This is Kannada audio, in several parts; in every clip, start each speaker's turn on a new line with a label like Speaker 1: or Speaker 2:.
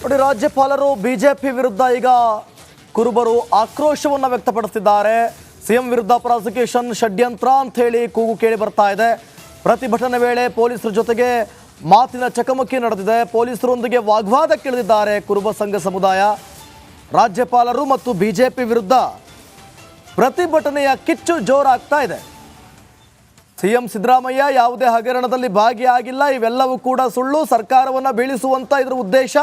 Speaker 1: ನೋಡಿ, ರಾಜ್ಯಪಾಲರು ಬಿಜೆಪಿ ವಿರುದ್ಧ ಈಗ ಕುರುಬರು ಆಕ್ರೋಶವನ್ನು ವ್ಯಕ್ತಪಡಿಸಿದ್ದಾರೆ ಸಿಎಂ ವಿರುದ್ಧ ಪ್ರಾಸಿಕ್ಯೂಷನ್ ಷಡ್ಯಂತ್ರ ಅಂತ ಹೇಳಿ ಕೂಗು ಕೇಳಿ ಬರ್ತಾ ಇದೆ. ಪ್ರತಿಭಟನೆ ವೇಳೆ ಪೊಲೀಸರ ಜೊತೆಗೆ ಮಾತಿನ ಚಕಮಕಿ ನಡೆದಿದೆ. ಪೊಲೀಸರೊಂದಿಗೆ ವಾಗ್ವಾದಕ್ಕಿಳಿದಿದ್ದಾರೆ ಕುರುಬ ಸಂಘ ಸಮುದಾಯ. ರಾಜ್ಯಪಾಲರು ಮತ್ತು ಬಿಜೆಪಿ ವಿರುದ್ಧ ಪ್ರತಿಭಟನೆಯ ಕಿಚ್ಚು ಜೋರಾಗ್ತಾ ಇದೆ. ಸಿಎಂ ಸಿದ್ದರಾಮಯ್ಯ ಯಾವುದೇ ಹಗರಣದಲ್ಲಿ ಭಾಗಿಯಾಗಿಲ್ಲ. ಇವೆಲ್ಲವೂ ಕೂಡ ಸುಳ್ಳು. ಸರ್ಕಾರವನ್ನು ಬೀಳಿಸುವಂತ ಇದರ ಉದ್ದೇಶ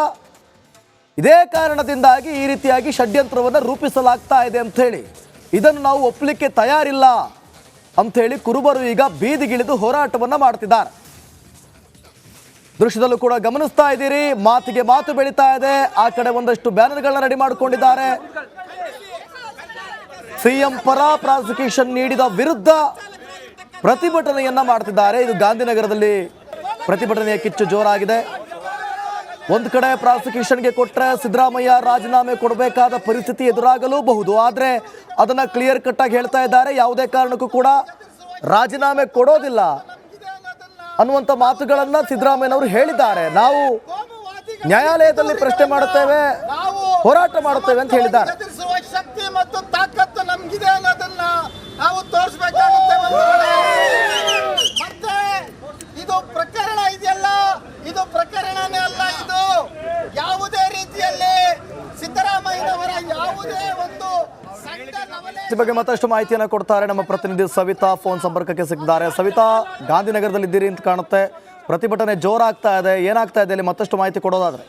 Speaker 1: ಇದೇ ಕಾರಣದಿಂದಾಗಿ ಈ ರೀತಿಯಾಗಿ ಷಡ್ಯಂತ್ರವನ್ನು ರೂಪಿಸಲಾಗ್ತಾ ಇದೆ ಅಂತ ಹೇಳಿ. ಇದನ್ನು ನಾವು ಒಪ್ಪಲಿಕ್ಕೆ ತಯಾರಿಲ್ಲ ಅಂಥೇಳಿ ಕುರುಬರು ಈಗ ಬೀದಿಗಿಳಿದು ಹೋರಾಟವನ್ನು ಮಾಡ್ತಿದ್ದಾರೆ. ದೃಶ್ಯದಲ್ಲೂ ಕೂಡ ಗಮನಿಸ್ತಾ ಇದ್ದೀರಿ, ಮಾತಿಗೆ ಮಾತು ಬೆಳೀತಾ ಇದೆ, ಆ ಕಡೆ ಒಂದಷ್ಟು ಬ್ಯಾನರ್ಗಳನ್ನ ರೆಡಿ ಮಾಡಿಕೊಂಡಿದ್ದಾರೆ. ಸಿಎಂ ಪರ ಪ್ರಾಸಿಕ್ಯೂಷನ್ ನೀಡಿದ ವಿರುದ್ಧ ಪ್ರತಿಭಟನೆಯನ್ನ ಮಾಡ್ತಿದ್ದಾರೆ. ಇದು ಗಾಂಧಿನಗರದಲ್ಲಿ ಪ್ರತಿಭಟನೆಯ ಕಿಚ್ಚು ಜೋರಾಗಿದೆ. ಒಂದು ಕಡೆ ಪ್ರಾಸಿಕ್ಯೂಷನ್ಗೆ ಕೊಟ್ಟರೆ ಸಿದ್ದರಾಮಯ್ಯ ರಾಜೀನಾಮೆ ಕೊಡಬೇಕಾದ ಪರಿಸ್ಥಿತಿ ಎದುರಾಗಲೂಬಹುದು. ಆದರೆ ಅದನ್ನ ಕ್ಲಿಯರ್ ಕಟ್ ಆಗಿ ಹೇಳ್ತಾ ಇದ್ದಾರೆ. ಯಾವುದೇ ಕಾರಣಕ್ಕೂ ಕೂಡ ರಾಜೀನಾಮೆ ಕೊಡೋದಿಲ್ಲ ಅನ್ನುವಂಥ ಮಾತುಗಳನ್ನು ಸಿದ್ದರಾಮಯ್ಯನವರು ಹೇಳಿದ್ದಾರೆ. ನಾವು ನ್ಯಾಯಾಲಯದಲ್ಲಿ ಪ್ರಶ್ನೆ ಮಾಡುತ್ತೇವೆ ಹೋರಾಟ ಮಾಡುತ್ತೇವೆ ಅಂತ ಹೇಳಿದ್ದಾರೆ
Speaker 2: ಎದುರಿಸುವ ಶಕ್ತಿ ಮತ್ತು ತಾಕತ್ತು ನಮ್ಗಿದೆ ಅನ್ನೋದನ್ನ ನಾವು ತೋರಿಸ್ಬೇಕಾಗುತ್ತೆ ಒಂದು ಕಡೆ. ಮತ್ತೆ ಇದು ಪ್ರಕರಣ ಇದೆಯಲ್ಲ ಇದು ಪ್ರಕರಣನೇ ಅಲ್ಲ ಇದು ಯಾವುದೇ ರೀತಿಯಲ್ಲಿ ಸಿದ್ದರಾಮಯ್ಯನವರ ಯಾವುದೇ ಒಂದು ಸಣ್ಣ ನವಲೆ
Speaker 1: ಈ ಬಗ್ಗೆ ಮತ್ತಷ್ಟು ಮಾಹಿತಿಯನ್ನು ಕೊಡ್ತಾರೆ ನಮ್ಮ ಪ್ರತಿನಿಧಿ ಸವಿತಾ. ಫೋನ್ ಸಂಪರ್ಕಕ್ಕೆ ಸಿಕ್ಕಿದ್ದಾರೆ. ಸವಿತಾ ಗಾಂಧಿನಗರದಲ್ಲಿ ಇದ್ದೀರಿ ಅಂತ ಕಾಣುತ್ತೆ. ಪ್ರತಿಭಟನೆ ಜೋರಾಗ್ತಾ ಇದೆ. ಏನಾಗ್ತಾ ಇದೆ ಇಲ್ಲಿ ಮತ್ತಷ್ಟು ಮಾಹಿತಿ ಕೊಡೋದಾದ್ರೆ?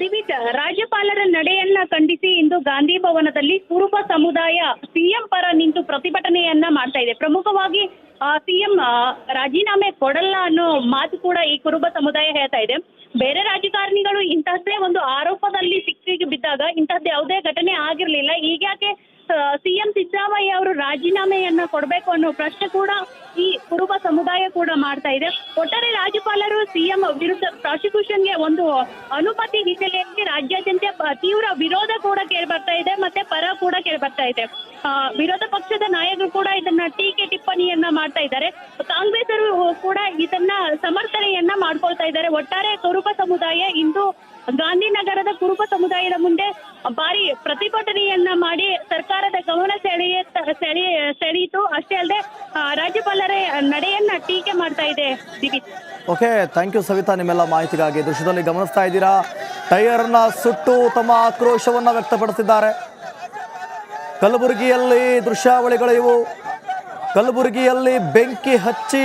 Speaker 3: ದಿವಿತ್ ರಾಜ್ಯಪಾಲರ ನಡೆಯನ್ನ ಖಂಡಿಸಿ ಇಂದು ಗಾಂಧಿ ಭವನದಲ್ಲಿ ಕುರುಬ ಸಮುದಾಯ ಸಿಎಂ ಪರ ನಿಂತು ಪ್ರತಿಭಟನೆಯನ್ನ ಮಾಡ್ತಾ ಇದೆ. ಪ್ರಮುಖವಾಗಿ ಸಿಎಂ ರಾಜೀನಾಮೆ ಕೊಡಲ್ಲ ಅನ್ನೋ ಮಾತು ಕೂಡ ಈ ಕುರುಬ ಸಮುದಾಯ ಹೇಳ್ತಾ ಇದೆ. ಬೇರೆ ರಾಜಕಾರಣಿಗಳು ಇಂತಹದ್ದೇ ಒಂದು ಆರೋಪದಲ್ಲಿ ಸಿಕ್ಕಿಗೆ ಬಿದ್ದಾಗ ಇಂತಹದ್ದು ಯಾವುದೇ ಘಟನೆ ಆಗಿರ್ಲಿಲ್ಲ. ಈಗ್ಯಾಕೆ ಸಿಎಂ ಸಿದ್ದರಾಮಯ್ಯ ಅವರು ರಾಜೀನಾಮೆಯನ್ನ ಕೊಡಬೇಕು ಅನ್ನೋ ಪ್ರಶ್ನೆ ಕೂಡ ಈ ಕುರುಬ ಸಮುದಾಯ ಕೂಡ ಮಾಡ್ತಾ ಇದೆ. ಒಟ್ಟಾರೆ ರಾಜ್ಯಪಾಲರು ಸಿಎಂ ವಿರುದ್ಧ ಪ್ರಾಸಿಕ್ಯೂಷನ್ಗೆ ಒಂದು ಅನುಮತಿ ಹಿನ್ನೆಲೆಯಲ್ಲಿ ರಾಜ್ಯಾದ್ಯಂತ ತೀವ್ರ ವಿರೋಧ ಕೂಡ ಕೇಳಿ ಬರ್ತಾ ಇದೆ ಮತ್ತೆ ಪರ ಕೂಡ ಕೇಳಿ ಬರ್ತಾ ಇದೆ. ವಿರೋಧ ಪಕ್ಷದ ನಾಯಕರು ಕೂಡ ಇದನ್ನ ಟೀಕೆ ಟಿಪ್ಪಣಿಯನ್ನ ಮಾಡ್ತಾ ಇದ್ದಾರೆ. ಕಾಂಗ್ರೆಸ್ ಕೂಡ ಇದನ್ನ ಸಮರ್ಥನೆಯನ್ನ ಮಾಡ್ಕೊಳ್ತಾ ಇದ್ದಾರೆ. ಒಟ್ಟಾರೆ ಕುರುಬ ಸಮುದಾಯ ಇಂದು ಗಾಂಧಿನಗರದ ಕುರುಬ ಸಮುದಾಯದ ಮುಂದೆ ಭಾರಿ ಪ್ರತಿಭಟನೆಯನ್ನ ಮಾಡಿ ಸರ್ಕಾರದ ಗಮನ ಸೆಳೆಯ ಸೆಳೆಯ ಸೆಳೆಯಿತು ಅಷ್ಟೇ ಅಲ್ಲದೆ ರಾಜ್ಯಪಾಲರ ನಡೆಯನ್ನ ಟೀಕೆ ಮಾಡ್ತಾ ಇದೆ Divith
Speaker 1: okay thank you Savita, ನಿಮ್ಮೆಲ್ಲ ಮಾಹಿತಿಗಾಗಿ. ದೃಶ್ಯದಲ್ಲಿ ಗಮನಿಸ್ತಾ ಇದ್ದೀರಾ? ಟೈರ್ನ ಸುಟ್ಟು ತಮ್ಮ ಆಕ್ರೋಶವನ್ನು ವ್ಯಕ್ತಪಡಿಸಿದ್ದಾರೆ. ಕಲಬುರಗಿಯಲ್ಲಿ ದೃಶ್ಯಾವಳಿಗಳು ಇವು. ಕಲಬುರಗಿಯಲ್ಲಿ ಬೆಂಕಿ ಹಚ್ಚಿ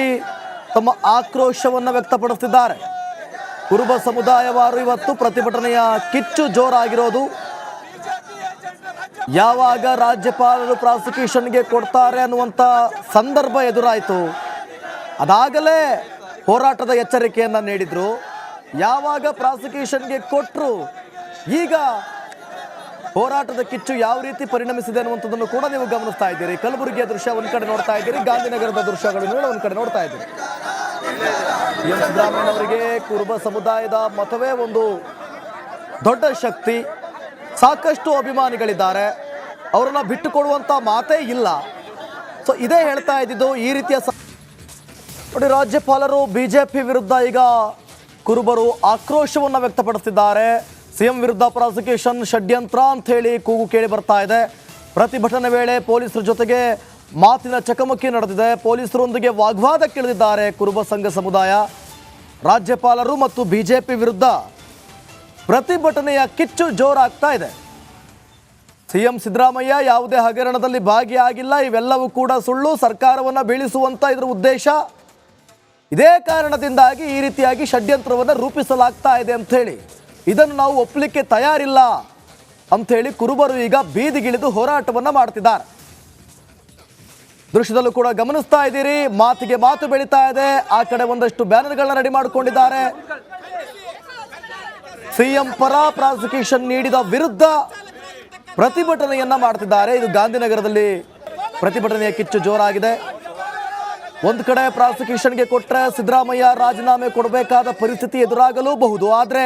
Speaker 1: ತಮ್ಮ ಆಕ್ರೋಶವನ್ನು ವ್ಯಕ್ತಪಡಿಸಿದ್ದಾರೆ ಕುರುಬ ಸಮುದಾಯವಾರು ಇವತ್ತು ಪ್ರತಿಭಟನೆಯ ಕಿಚ್ಚು ಜೋರಾಗಿರೋದು. ಯಾವಾಗ ರಾಜ್ಯಪಾಲರು ಪ್ರಾಸಿಕ್ಯೂಷನ್ಗೆ ಕೊಡ್ತಾರೆ ಅನ್ನುವಂಥ ಸಂದರ್ಭ ಎದುರಾಯಿತು. ಅದಾಗಲೇ ಹೋರಾಟದ ಎಚ್ಚರಿಕೆಯನ್ನು ನೀಡಿದರು. ಯಾವಾಗ ಪ್ರಾಸಿಕ್ಯೂಷನ್ಗೆ ಕೊಟ್ಟರು ಈಗ ಹೋರಾಟದ ಕಿಚ್ಚು ಯಾವ ರೀತಿ ಪರಿಣಮಿಸಿದೆ ಅನ್ನುವಂಥದ್ದನ್ನು ಕೂಡ ನೀವು ಗಮನಿಸ್ತಾ ಇದ್ದೀರಿ. ಕಲಬುರಗಿಯ ದೃಶ್ಯ ಒಂದು ಕಡೆ ನೋಡ್ತಾ ಇದ್ದೀರಿ, ಗಾಂಧಿನಗರದ ದೃಶ್ಯಗಳನ್ನು ಒಂದು ಕಡೆ ನೋಡ್ತಾ ಇದ್ದೀರಿ. ಎಂ. ಸಿದ್ದರಾಮಯ್ಯನವರಿಗೆ ಕುರುಬ ಸಮುದಾಯದ ಮತವೇ ಒಂದು ದೊಡ್ಡ ಶಕ್ತಿ. ಸಾಕಷ್ಟು ಅಭಿಮಾನಿಗಳಿದ್ದಾರೆ. ಅವರನ್ನ ಬಿಟ್ಟುಕೊಡುವಂತ ಮಾತೇ ಇಲ್ಲ. ಸೊ ಇದೇ ಹೇಳ್ತಾ ಇದ್ದಿದ್ದು ಈ ರೀತಿಯ ನೋಡಿ, ರಾಜ್ಯಪಾಲರು ಬಿಜೆಪಿ ವಿರುದ್ಧ ಈಗ ಕುರುಬರು ಆಕ್ರೋಶವನ್ನು ವ್ಯಕ್ತಪಡಿಸಿದ್ದಾರೆ ಸಿಎಂ ವಿರುದ್ಧ ಪ್ರಾಸಿಕ್ಯೂಷನ್ ಷಡ್ಯಂತ್ರ ಅಂತ ಹೇಳಿ ಕೂಗು ಕೇಳಿ ಬರ್ತಾ ಇದೆ. ಪ್ರತಿಭಟನೆ ವೇಳೆ ಪೊಲೀಸರ ಜೊತೆಗೆ ಮಾತಿನ ಚಕಮಕಿ ನಡೆದಿದೆ. ಪೊಲೀಸರೊಂದಿಗೆ ವಾಗ್ವಾದಕ್ಕಿಳಿದಿದ್ದಾರೆ ಕುರುಬ ಸಂಘ ಸಮುದಾಯ. ರಾಜ್ಯಪಾಲರು ಮತ್ತು ಬಿಜೆಪಿ ವಿರುದ್ಧ ಪ್ರತಿಭಟನೆಯ ಕಿಚ್ಚು ಜೋರಾಗ್ತಾ ಇದೆ. ಸಿಎಂ ಸಿದ್ದರಾಮಯ್ಯ ಯಾವುದೇ ಹಗರಣದಲ್ಲಿ ಭಾಗಿಯಾಗಿಲ್ಲ. ಇವೆಲ್ಲವೂ ಕೂಡ ಸುಳ್ಳು. ಸರ್ಕಾರವನ್ನು ಬೀಳಿಸುವಂತ ಇದರ ಉದ್ದೇಶ. ಇದೇ ಕಾರಣದಿಂದಾಗಿ ಈ ರೀತಿಯಾಗಿ ಷಡ್ಯಂತ್ರವನ್ನು ರೂಪಿಸಲಾಗ್ತಾ ಇದೆ ಅಂತ ಹೇಳಿ. ಇದನ್ನು ನಾವು ಒಪ್ಪಲಿಕ್ಕೆ ತಯಾರಿಲ್ಲ ಅಂಥೇಳಿ ಕುರುಬರು ಈಗ ಬೀದಿಗಿಳಿದು ಹೋರಾಟವನ್ನು ಮಾಡ್ತಿದ್ದಾರೆ. ದೃಶ್ಯದಲ್ಲೂ ಕೂಡ ಗಮನಿಸ್ತಾ ಇದ್ದೀರಿ, ಮಾತಿಗೆ ಮಾತು ಬೆಳೀತಾ ಇದೆ, ಆ ಕಡೆ ಒಂದಷ್ಟು ಬ್ಯಾನರ್ಗಳನ್ನ ರೆಡಿ ಮಾಡಿಕೊಂಡಿದ್ದಾರೆ. ಸಿಎಂ ಪರ ಪ್ರಾಸಿಕ್ಯೂಷನ್ ನೀಡಿದ ವಿರುದ್ಧ ಪ್ರತಿಭಟನೆಯನ್ನ ಮಾಡ್ತಿದ್ದಾರೆ. ಇದು ಗಾಂಧಿನಗರದಲ್ಲಿ ಪ್ರತಿಭಟನೆಯ ಕಿಚ್ಚು ಜೋರಾಗಿದೆ. ಒಂದು ಕಡೆ ಪ್ರಾಸಿಕ್ಯೂಷನ್ಗೆ ಕೊಟ್ಟರೆ ಸಿದ್ದರಾಮಯ್ಯ ರಾಜೀನಾಮೆ ಕೊಡಬೇಕಾದ ಪರಿಸ್ಥಿತಿ ಎದುರಾಗಲೂಬಹುದು. ಆದರೆ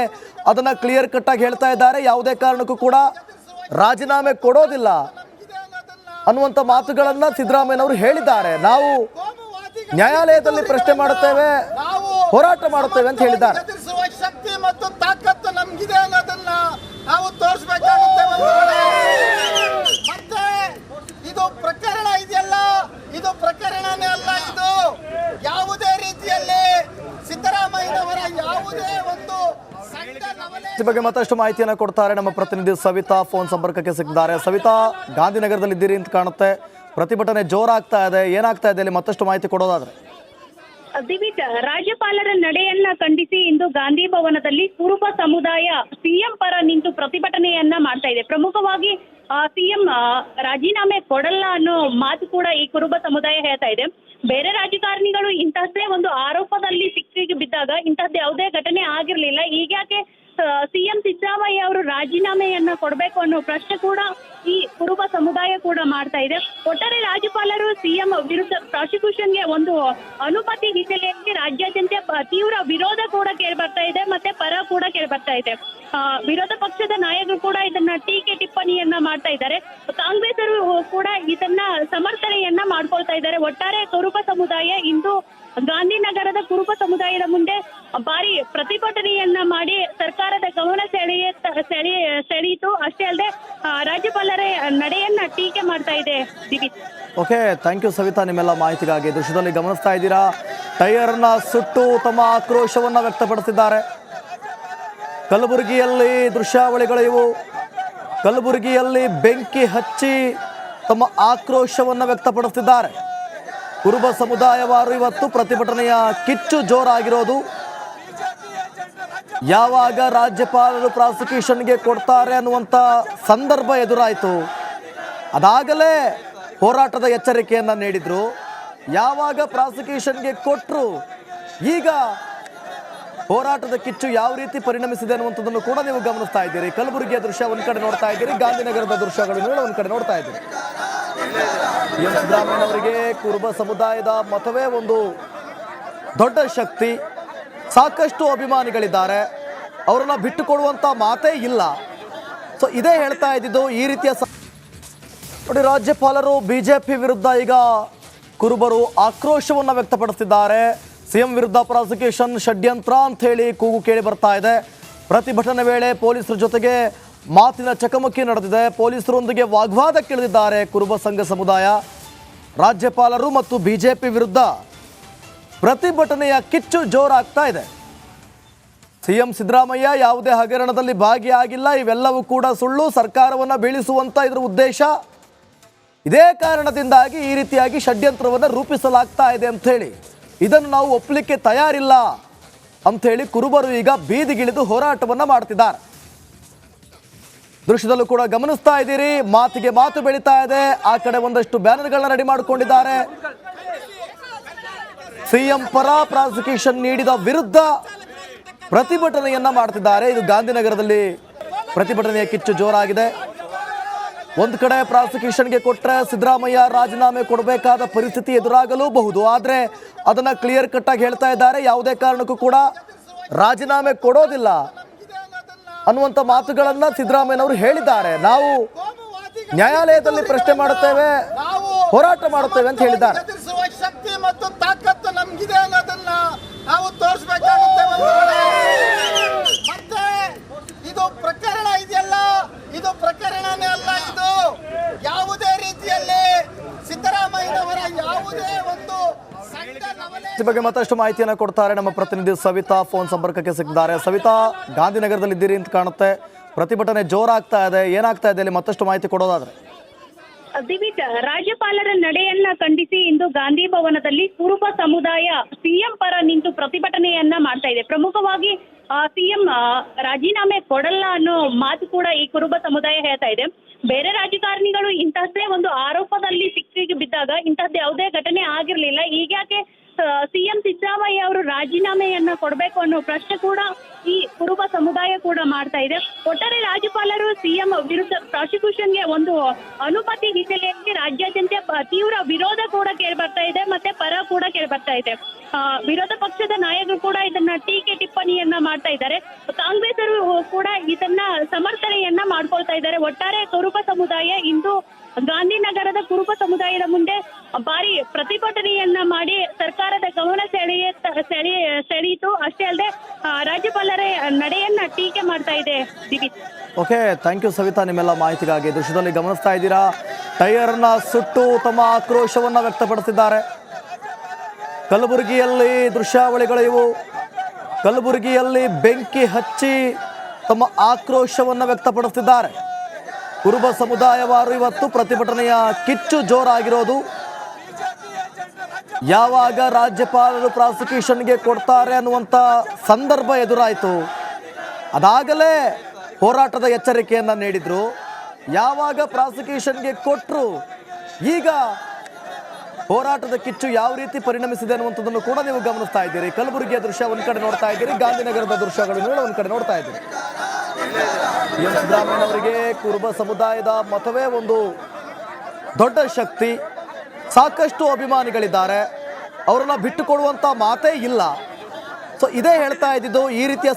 Speaker 1: ಅದನ್ನು ಕ್ಲಿಯರ್ ಕಟ್ಟಾಗಿ ಹೇಳ್ತಾ ಇದ್ದಾರೆ. ಯಾವುದೇ ಕಾರಣಕ್ಕೂ ಕೂಡ ರಾಜೀನಾಮೆ ಕೊಡೋದಿಲ್ಲ ಅನ್ನುವಂಥ ಮಾತುಗಳನ್ನು ಸಿದ್ದರಾಮಯ್ಯನವರು ಹೇಳಿದ್ದಾರೆ. ನಾವು ನ್ಯಾಯಾಲಯದಲ್ಲಿ ಪ್ರಶ್ನೆ ಮಾಡುತ್ತೇವೆ, ಹೋರಾಟ ಮಾಡುತ್ತೇವೆ ಅಂತ ಹೇಳಿದ್ದಾರೆ.
Speaker 2: ಇದು ಪ್ರಕರಣ ಇದೆಯಲ್ಲ? ಇದು ಪ್ರಕರಣನೇ
Speaker 1: ಈ ಬಗ್ಗೆ ಮತ್ತಷ್ಟು ಮಾಹಿತಿಯನ್ನು ಕೊಡ್ತಾರೆ ನಮ್ಮ ಪ್ರತಿನಿಧಿ ಸವಿತಾ. ಫೋನ್ ಸಂಪರ್ಕಕ್ಕೆ ಸಿಕ್ಕಿದ್ದಾರೆ. ಸವಿತಾ ಗಾಂಧಿನಗರದಲ್ಲಿ ಇದ್ದೀರಿ ಅಂತ ಕಾಣುತ್ತೆ. ಪ್ರತಿಭಟನೆ ಜೋರಾಗ್ತಾ ಇದೆ. ಏನಾಗ್ತಾ ಇದೆ ಇಲ್ಲಿ ಮತ್ತಷ್ಟು ಮಾಹಿತಿ ಕೊಡೋದಾದ್ರೆ?
Speaker 3: ದಿವಿತ್ ರಾಜ್ಯಪಾಲರ ನಡೆಯನ್ನ ಖಂಡಿಸಿ ಇಂದು ಗಾಂಧಿ ಭವನದಲ್ಲಿ ಕುರುಬ ಸಮುದಾಯ ಸಿಎಂ ಪರ ನಿಂತು ಪ್ರತಿಭಟನೆಯನ್ನ ಮಾಡ್ತಾ ಇದೆ. ಪ್ರಮುಖವಾಗಿ ಸಿಎಂ ರಾಜೀನಾಮೆ ಕೊಡಲ್ಲ ಅನ್ನೋ ಮಾತು ಕೂಡ ಈ ಕುರುಬ ಸಮುದಾಯ ಹೇಳ್ತಾ ಇದೆ. ಬೇರೆ ರಾಜಕಾರಣಿಗಳು ಇಂತಹದ್ದೇ ಒಂದು ಆರೋಪದಲ್ಲಿ ಸಿಕ್ಕಿಗೆ ಬಿದ್ದಾಗ ಇಂತಹದ್ದು ಯಾವುದೇ ಘಟನೆ ಆಗಿರ್ಲಿಲ್ಲ. ಈಗ್ಯಾಕೆ ಸಿಎಂ ಸಿದ್ದರಾಮಯ್ಯ ಅವರು ರಾಜೀನಾಮೆಯನ್ನ ಕೊಡಬೇಕು ಅನ್ನೋ ಪ್ರಶ್ನೆ ಕೂಡ ಈ ಕುರುಬ ಸಮುದಾಯ ಕೂಡ ಮಾಡ್ತಾ ಇದೆ. ಒಟ್ಟಾರೆ ರಾಜ್ಯಪಾಲರು ಸಿಎಂ ವಿರುದ್ಧ ಪ್ರಾಸಿಕ್ಯೂಷನ್ಗೆ ಒಂದು ಅನುಮತಿ ಹಿನ್ನೆಲೆಯಲ್ಲಿ ರಾಜ್ಯಾದ್ಯಂತ ತೀವ್ರ ವಿರೋಧ ಕೂಡ ಕೇಳಿ ಬರ್ತಾ ಇದೆ ಮತ್ತೆ ಪರ ಕೂಡ ಕೇಳಿ ಬರ್ತಾ ಇದೆ. ವಿರೋಧ ಪಕ್ಷದ ನಾಯಕರು ಕೂಡ ಇದನ್ನ ಟೀಕೆ ಟಿಪ್ಪಣಿಯನ್ನ ಮಾಡ್ತಾ ಇದ್ದಾರೆ. ಕಾಂಗ್ರೆಸ್ಸರು ಕೂಡ ಇದನ್ನ ಸಮರ್ಥನೆಯನ್ನ ಮಾಡ್ಕೊಳ್ತಾ ಇದ್ದಾರೆ. ಒಟ್ಟಾರೆ ಕುರುಬ ಸಮುದಾಯ ಇಂದು ಗಾಂಧಿನಗರದ ಕುರುಬ ಸಮುದಾಯದ ಮುಂದೆ ಭಾರಿ ಪ್ರತಿಭಟನೆಯನ್ನ ಮಾಡಿ ಸರ್ಕಾರದ ಗಮನ ಸೆಳೆಯ ಸೆಳೆಯ ಸೆಳೆಯಿತು. ಅಷ್ಟೇ ಅಲ್ಲದೆ ರಾಜ್ಯಪಾಲರ ನಡೆಯನ್ನ ಟೀಕೆ ಮಾಡ್ತಾ ಇದೆ
Speaker 1: ಓಕೆ ಥ್ಯಾಂಕ್ ಯು ಸವಿತಾ, ನಿಮ್ಮೆಲ್ಲ ಮಾಹಿತಿಗಾಗಿ. ದೃಶ್ಯದಲ್ಲಿ ಗಮನಿಸ್ತಾ ಇದ್ದೀರಾ? ಟೈರ್ನ ಸುಟ್ಟು ತಮ್ಮ ಆಕ್ರೋಶವನ್ನ ವ್ಯಕ್ತಪಡಿಸಿದ್ದಾರೆ. ಕಲಬುರಗಿಯಲ್ಲಿ ದೃಶ್ಯಾವಳಿಗಳು ಇವು. ಕಲಬುರಗಿಯಲ್ಲಿ ಬೆಂಕಿ ಹಚ್ಚಿ ತಮ್ಮ ಆಕ್ರೋಶವನ್ನು ವ್ಯಕ್ತಪಡಿಸಿದ್ದಾರೆ ಕುರುಬ ಸಮುದಾಯವಾರು ಇವತ್ತು ಪ್ರತಿಭಟನೆಯ ಕಿಚ್ಚು ಜೋರಾಗಿರೋದು. ಯಾವಾಗ ರಾಜ್ಯಪಾಲರು ಪ್ರಾಸಿಕ್ಯೂಷನ್ಗೆ ಕೊಡ್ತಾರೆ ಅನ್ನುವಂಥ ಸಂದರ್ಭ ಎದುರಾಯಿತು. ಅದಾಗಲೇ ಹೋರಾಟದ ಎಚ್ಚರಿಕೆಯನ್ನು ನೀಡಿದರು. ಯಾವಾಗ ಪ್ರಾಸಿಕ್ಯೂಷನ್ಗೆ ಕೊಟ್ಟರು ಈಗ ಹೋರಾಟದ ಕಿಚ್ಚು ಯಾವ ರೀತಿ ಪರಿಣಮಿಸಿದೆ ಅನ್ನುವಂಥದ್ದನ್ನು ಕೂಡ ನೀವು ಗಮನಿಸ್ತಾ ಇದ್ದೀರಿ. ಕಲಬುರಗಿಯ ದೃಶ್ಯ ಒಂದು ಕಡೆ ನೋಡ್ತಾ ಇದ್ದೀರಿ, ಗಾಂಧಿನಗರದ ದೃಶ್ಯಗಳನ್ನು ಒಂದು ಕಡೆ ನೋಡ್ತಾ ಇದ್ದೀರಿ. ಎಂ. ಸಿದ್ದರಾಮಯ್ಯನವರಿಗೆ ಕುರುಬ ಸಮುದಾಯದ ಮತವೇ ಒಂದು ದೊಡ್ಡ ಶಕ್ತಿ. ಸಾಕಷ್ಟು ಅಭಿಮಾನಿಗಳಿದ್ದಾರೆ. ಅವರನ್ನ ಬಿಟ್ಟು ಕೊಡುವಂತ ಮಾತೇ ಇಲ್ಲ. ಸೊ ಇದೇ ಹೇಳ್ತಾ ಇದ್ದಿದ್ದು ಈ ರೀತಿಯ ನೋಡಿ, ರಾಜ್ಯಪಾಲರು ಬಿಜೆಪಿ ವಿರುದ್ಧ ಈಗ ಕುರುಬರು ಆಕ್ರೋಶವನ್ನು ವ್ಯಕ್ತಪಡಿಸಿದ್ದಾರೆ ಸಿಎಂ ವಿರುದ್ಧ ಪ್ರಾಸಿಕ್ಯೂಷನ್ ಷಡ್ಯಂತ್ರ ಅಂತ ಹೇಳಿ ಕೂಗು ಕೇಳಿ ಬರ್ತಾ ಇದೆ. ಪ್ರತಿಭಟನೆ ವೇಳೆ ಪೊಲೀಸರ ಜೊತೆಗೆ ಮಾತಿನ ಚಕಮಕಿ ನಡೆದಿದೆ. ಪೊಲೀಸರೊಂದಿಗೆ ವಾಗ್ವಾದಕ್ಕಿಳಿದಿದ್ದಾರೆ ಕುರುಬ ಸಂಘ ಸಮುದಾಯ. ರಾಜ್ಯಪಾಲರು ಮತ್ತು ಬಿಜೆಪಿ ವಿರುದ್ಧ ಪ್ರತಿಭಟನೆಯ ಕಿಚ್ಚು ಜೋರಾಗ್ತಾ ಇದೆ. ಸಿಎಂ ಸಿದ್ದರಾಮಯ್ಯ ಯಾವುದೇ ಹಗರಣದಲ್ಲಿ ಭಾಗಿಯಾಗಿಲ್ಲ, ಇವೆಲ್ಲವೂ ಕೂಡ ಸುಳ್ಳು, ಸರ್ಕಾರವನ್ನು ಬೀಳಿಸುವಂತ ಇದರ ಉದ್ದೇಶ. ಇದೇ ಕಾರಣದಿಂದಾಗಿ ಈ ರೀತಿಯಾಗಿ ಷಡ್ಯಂತ್ರವನ್ನು ರೂಪಿಸಲಾಗ್ತಾ ಇದೆ ಅಂತ ಹೇಳಿ. ಇದನ್ನು ನಾವು ಒಪ್ಪಲಿಕ್ಕೆ ತಯಾರಿಲ್ಲ ಅಂಥೇಳಿ ಕುರುಬರು ಈಗ ಬೀದಿಗಿಳಿದು ಹೋರಾಟವನ್ನು ಮಾಡ್ತಿದ್ದಾರೆ. ದೃಶ್ಯದಲ್ಲೂ ಕೂಡ ಗಮನಿಸ್ತಾ ಇದ್ದೀರಿ, ಮಾತಿಗೆ ಮಾತು ಬೆಳೀತಾ ಇದೆ, ಆ ಕಡೆ ಒಂದಷ್ಟು ಬ್ಯಾನರ್ಗಳನ್ನ ರೆಡಿ ಮಾಡಿಕೊಂಡಿದ್ದಾರೆ. ಸಿಎಂ ಪರ ಪ್ರಾಸಿಕ್ಯೂಷನ್ ನೀಡಿದ ವಿರುದ್ಧ ಪ್ರತಿಭಟನೆಯನ್ನ ಮಾಡ್ತಿದ್ದಾರೆ. ಇದು ಗಾಂಧಿನಗರದಲ್ಲಿ ಪ್ರತಿಭಟನೆಯ ಕಿಚ್ಚು ಜೋರಾಗಿದೆ. ಒಂದು ಕಡೆ ಪ್ರಾಸಿಕ್ಯೂಷನ್ಗೆ ಕೊಟ್ಟರೆ ಸಿದ್ದರಾಮಯ್ಯ ರಾಜೀನಾಮೆ ಕೊಡಬೇಕಾದ ಪರಿಸ್ಥಿತಿ ಎದುರಾಗಲೂಬಹುದು. ಆದರೆ ಅದನ್ನ ಕ್ಲಿಯರ್ ಕಟ್ ಆಗಿ ಹೇಳ್ತಾ ಇದ್ದಾರೆ. ಯಾವುದೇ ಕಾರಣಕ್ಕೂ ಕೂಡ ರಾಜೀನಾಮೆ ಕೊಡೋದಿಲ್ಲ ಅನ್ನುವಂಥ ಮಾತುಗಳನ್ನು ಸಿದ್ದರಾಮಯ್ಯನವರು ಹೇಳಿದ್ದಾರೆ. ನಾವು ನ್ಯಾಯಾಲಯದಲ್ಲಿ ಪ್ರಶ್ನೆ ಮಾಡುತ್ತೇವೆ, ಹೋರಾಟ ಮಾಡುತ್ತೇವೆ ಅಂತ ಹೇಳಿದ್ದಾರೆ.
Speaker 2: ನಮ್ಗಿದೆ ಅನ್ನೋದನ್ನ ನಾವು ತೋರಿಸ್ಬೇಕಾಗುತ್ತೆ. ಮತ್ತೆ ಇದು ಪ್ರಕರಣ ಇದೆಯಲ್ಲ? ಇದು ಪ್ರಕರಣನೇ ಅಲ್ಲ ಇದು. ಯಾವುದೇ ರೀತಿಯಲ್ಲಿ ಸಿದ್ದರಾಮಯ್ಯನವರ ಯಾವುದೇ ಒಂದು
Speaker 1: ಬಗ್ಗೆ ಮತ್ತಷ್ಟು ಮಾಹಿತಿಯನ್ನು ಕೊಡ್ತಾರೆ ನಮ್ಮ ಪ್ರತಿನಿಧಿ ಸವಿತಾ. ಫೋನ್ ಸಂಪರ್ಕಕ್ಕೆ ಸಿಕ್ಕಿದ್ದಾರೆ. ಸವಿತಾ ಗಾಂಧಿನಗರದಲ್ಲಿ ಇದ್ದೀರಿ ಅಂತ ಕಾಣುತ್ತೆ. ಪ್ರತಿಭಟನೆ ಜೋರಾಗ್ತಾ ಇದೆ. ಏನಾಗ್ತಾ ಇದೆ ಇಲ್ಲಿ ಮತ್ತಷ್ಟು ಮಾಹಿತಿ ಕೊಡೋದಾದ್ರೆ?
Speaker 3: ದಿವಿತ್ ರಾಜ್ಯಪಾಲರ ನಡೆಯನ್ನ ಖಂಡಿಸಿ ಇಂದು ಗಾಂಧಿ ಭವನದಲ್ಲಿ ಕುರುಬ ಸಮುದಾಯ ಸಿಎಂ ಪರ ನಿಂತು ಪ್ರತಿಭಟನೆಯನ್ನ ಮಾಡ್ತಾ ಇದೆ. ಪ್ರಮುಖವಾಗಿ ಸಿಎಂ ರಾಜೀನಾಮೆ ಕೊಡಲ್ಲ ಅನ್ನೋ ಮಾತು ಕೂಡ ಈ ಕುರುಬ ಸಮುದಾಯ ಹೇಳ್ತಾ ಇದೆ. ಬೇರೆ ರಾಜಕಾರಣಿಗಳು ಇಂತಹದ್ದೇ ಒಂದು ಆರೋಪದಲ್ಲಿ ಸಿಕ್ಕಿಗೆ ಬಿದ್ದಾಗ ಇಂತಹದ್ದು ಯಾವುದೇ ಘಟನೆ ಆಗಿರ್ಲಿಲ್ಲ. ಈಗ್ಯಾಕೆ ಸಿಎಂ ಸಿದ್ದರಾಮಯ್ಯ ಅವರು ರಾಜೀನಾಮೆಯನ್ನ ಕೊಡಬೇಕು ಅನ್ನೋ ಪ್ರಶ್ನೆ ಕೂಡ ಈ ಕುರುಬ ಸಮುದಾಯ ಕೂಡ ಮಾಡ್ತಾ ಇದೆ. ಒಟ್ಟಾರೆ ರಾಜ್ಯಪಾಲರು ಸಿಎಂ ವಿರುದ್ಧ ಪ್ರಾಸಿಕ್ಯೂಷನ್ಗೆ ಒಂದು ಅನುಮತಿ ಹಿನ್ನೆಲೆಯಲ್ಲಿ ರಾಜ್ಯಾದ್ಯಂತ ತೀವ್ರ ವಿರೋಧ ಕೂಡ ಕೇಳಿ ಬರ್ತಾ ಇದೆ ಮತ್ತೆ ಪರ ಕೂಡ ಕೇಳಿ ಬರ್ತಾ ಇದೆ. ವಿರೋಧ ಪಕ್ಷದ ನಾಯಕರು ಕೂಡ ಇದನ್ನ ಟೀಕೆ ಟಿಪ್ಪಣಿಯನ್ನ ಮಾಡ್ತಾ ಇದ್ದಾರೆ. ಕಾಂಗ್ರೆಸ್ಸರು ಕೂಡ ಇದನ್ನ ಸಮರ್ಥನೆಯನ್ನ ಮಾಡ್ಕೊಳ್ತಾ ಇದ್ದಾರೆ. ಒಟ್ಟಾರೆ ಕುರುಬ ಸಮುದಾಯ ಇಂದು ಗಾಂಧಿನಗರದ ಕುರುಬ ಸಮುದಾಯದ ಮುಂದೆ ಭಾರಿ ಪ್ರತಿಭಟನೆಯನ್ನ ಮಾಡಿ ಸರ್ಕಾರದ ಗಮನ ಸೆಳೆಯ ಸೆಳೆಯ ಸೆಳೆಯಿತು. ಅಷ್ಟೇ ಅಲ್ಲದೆ ರಾಜ್ಯಪಾಲರ ನಡೆಯನ್ನ ಟೀಕೆ ಮಾಡ್ತಾ ಇದೆ
Speaker 1: ಓಕೆ ಥ್ಯಾಂಕ್ ಯು ಸವಿತಾ, ನಿಮ್ಮೆಲ್ಲ ಮಾಹಿತಿಗಾಗಿ. ದೃಶ್ಯದಲ್ಲಿ ಗಮನಿಸ್ತಾ ಇದ್ದೀರಾ? ಟೈರ್ನ ಸುಟ್ಟು ತಮ್ಮ ಆಕ್ರೋಶವನ್ನ ವ್ಯಕ್ತಪಡಿಸಿದ್ದಾರೆ. ಕಲಬುರಗಿಯಲ್ಲಿ ದೃಶ್ಯಾವಳಿಗಳು ಇವು. ಕಲಬುರಗಿಯಲ್ಲಿ ಬೆಂಕಿ ಹಚ್ಚಿ ತಮ್ಮ ಆಕ್ರೋಶವನ್ನು ವ್ಯಕ್ತಪಡಿಸುತ್ತಿದ್ದಾರೆ ಕುರುಬ ಸಮುದಾಯವಾರು ಇವತ್ತು ಪ್ರತಿಭಟನೆಯ ಕಿಚ್ಚು ಜೋರಾಗಿರೋದು. ಯಾವಾಗ ರಾಜ್ಯಪಾಲರು ಪ್ರಾಸಿಕ್ಯೂಷನ್ಗೆ ಕೊಡ್ತಾರೆ ಅನ್ನುವಂಥ ಸಂದರ್ಭ ಎದುರಾಯಿತು. ಅದಾಗಲೇ ಹೋರಾಟದ ಎಚ್ಚರಿಕೆಯನ್ನು ನೀಡಿದರು. ಯಾವಾಗ ಪ್ರಾಸಿಕ್ಯೂಷನ್ಗೆ ಕೊಟ್ಟರು ಈಗ ಹೋರಾಟದ ಕಿಚ್ಚು ಯಾವ ರೀತಿ ಪರಿಣಮಿಸಿದೆ ಅನ್ನುವಂಥದ್ದನ್ನು ಕೂಡ ನೀವು ಗಮನಿಸ್ತಾ ಇದ್ದೀರಿ. ಕಲಬುರಗಿಯ ದೃಶ್ಯ ಒಂದು ಕಡೆ ನೋಡ್ತಾ ಇದ್ದೀರಿ, ಗಾಂಧಿನಗರದ ದೃಶ್ಯಗಳನ್ನು ಒಂದು ಕಡೆ ನೋಡ್ತಾ ಇದ್ದೀರಿ. ಎಂ. ಸಿದ್ದರಾಮಯ್ಯನವರಿಗೆ ಕುರುಬ ಸಮುದಾಯದ ಮತವೇ ಒಂದು ದೊಡ್ಡ ಶಕ್ತಿ. ಸಾಕಷ್ಟು ಅಭಿಮಾನಿಗಳಿದ್ದಾರೆ. ಅವರನ್ನ ಬಿಟ್ಟುಕೊಡುವಂತ ಮಾತೇ ಇಲ್ಲ. ಸೊ ಇದೇ ಹೇಳ್ತಾ ಇದ್ದಿದ್ದು ಈ ರೀತಿಯ